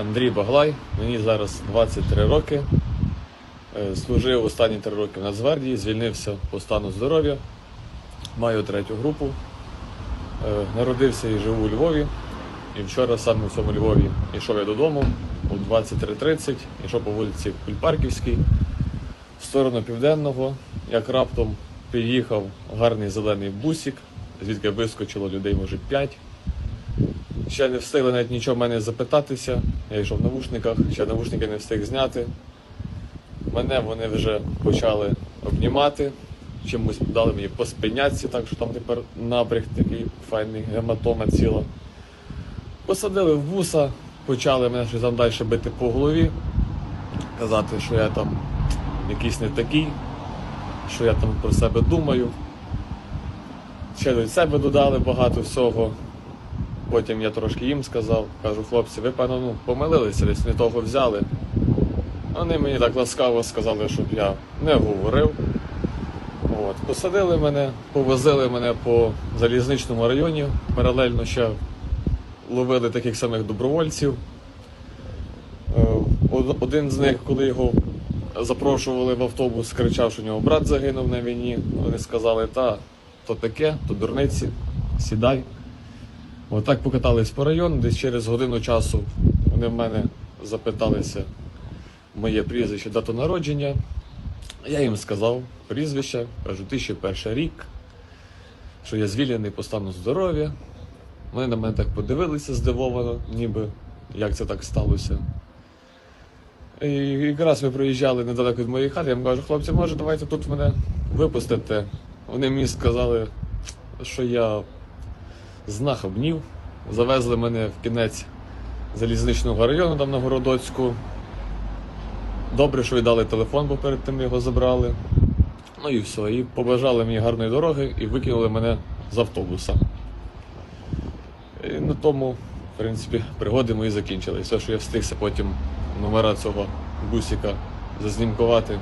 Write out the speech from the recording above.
Андрій Баглай, мені зараз 23 роки. Е, Служив останні 3 роки в Нацгвардії, звільнився по стану здоров'я. Маю третю групу. Е, Народився і живу у Львові. І вчора саме в цьому Львові йшов я додому о 23.30, йшов по вулиці Кульпарківській в сторону південного, як раптом приїхав гарний зелений бусик, звідки вискочило людей, може, 5. Ще не встигли навіть нічого в мене запитатися. Я йшов в навушниках, ще навушники не встиг зняти. Мене вони вже почали обнімати, чимось дали мені по спиняці, так що там тепер набряг такий файний гематома ціла. Посадили в вуса, почали мене щось там далі бити по голові, казати, що я там якийсь не такий, що я там про себе думаю. Ще від себе додали багато всього. Потім я трошки їм сказав, кажу, хлопці, ви певно ну, помилилися, десь не того взяли. Вони мені так ласкаво сказали, щоб я не говорив. От, посадили мене, повозили мене по залізничному районі, паралельно ще ловили таких самих добровольців. Е, Один з них, коли його запрошували в автобус, кричав, що у нього брат загинув на війні. Вони сказали, та, то таке, то дурниці, сідай. Отак покатались по району, десь через годину часу вони в мене запиталися моє прізвище, дату народження. Я їм сказав прізвище, кажу, 2001 рік, що я звільнений по стану здоров'я. Вони на мене так подивилися здивовано, ніби як це так сталося. І якраз ми проїжджали недалеко від моєї хати, я їм кажу, хлопці, може, давайте тут мене випустите. Вони мені сказали, що я знахабнів. Завезли мене в кінець залізничного району там на Городоцьку. Добре, що віддали телефон, бо перед тим його забрали. Ну і все. І побажали мені гарної дороги і викинули мене з автобуса. І на тому, в принципі, пригоди мої закінчились. Все, що я встигся потім номера цього бусика зазнімкувати.